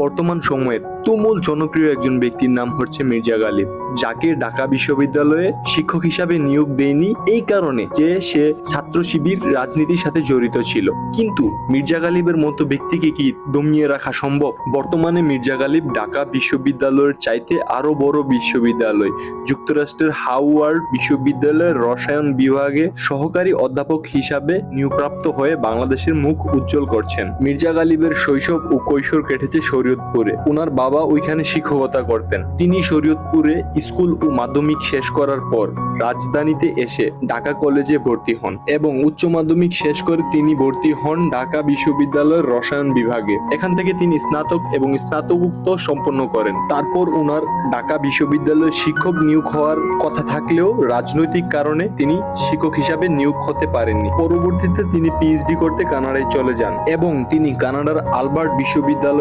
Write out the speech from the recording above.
বর্তমান সময়ের তুমুল জনপ্রিয় একজন ব্যক্তির নাম হচ্ছে মির্জা গালিব। যাকে ঢাকা বিশ্ববিদ্যালয়ে শিক্ষক হিসাবে নিয়োগ দেয়নি এই কারণে যে সে ছাত্র শিবির রাজনীতির সাথে জড়িত ছিল। কিন্তু মির্জা গালিবের মতো ব্যক্তিকে কি দমিয়ে রাখা সম্ভব? বর্তমানে মির্জা গালিব ঢাকা বিশ্ববিদ্যালয়ের চাইতে আরও বড় বিশ্ববিদ্যালয়। যুক্তরাষ্ট্রের হাওয়ার্ড বিশ্ববিদ্যালয়ের রসায়ন বিভাগে সহকারী অধ্যাপক হিসাবে নিয়োগপ্রাপ্ত হয়ে বাংলাদেশের মুখ উজ্জ্বল করছেন। মির্জা গালিবের শৈশব ও কৈশোর কেটেছে শরীয়তপুরে। ওনার বাবা ওইখানে শিক্ষকতা করতেন। তিনি শরীয়তপুরে স্কুল ও মাধ্যমিক শেষ করার পর রাজধানীতে এসে ঢাকা কলেজে ভর্তি হন এবং উচ্চ মাধ্যমিক শেষ করে তিনি ভর্তি হন ঢাকা বিশ্ববিদ্যালয়ের রসায়ন বিভাগে। এখান থেকে তিনি স্নাতক এবং স্নাতকোত্তর সম্পন্ন করেন। তারপর ওনার ঢাকা বিশ্ববিদ্যালয়ে শিক্ষক নিয়োগ হওয়ার কথা থাকলেও রাজনৈতিক কারণে তিনি শিক্ষক হিসাবে নিয়োগ হতে পারেননি। পরবর্তীতে তিনি পিএইচডি করতে কানাডায় চলে যান এবং তিনি কানাডার আলবার্ট বিশ্ববিদ্যালয়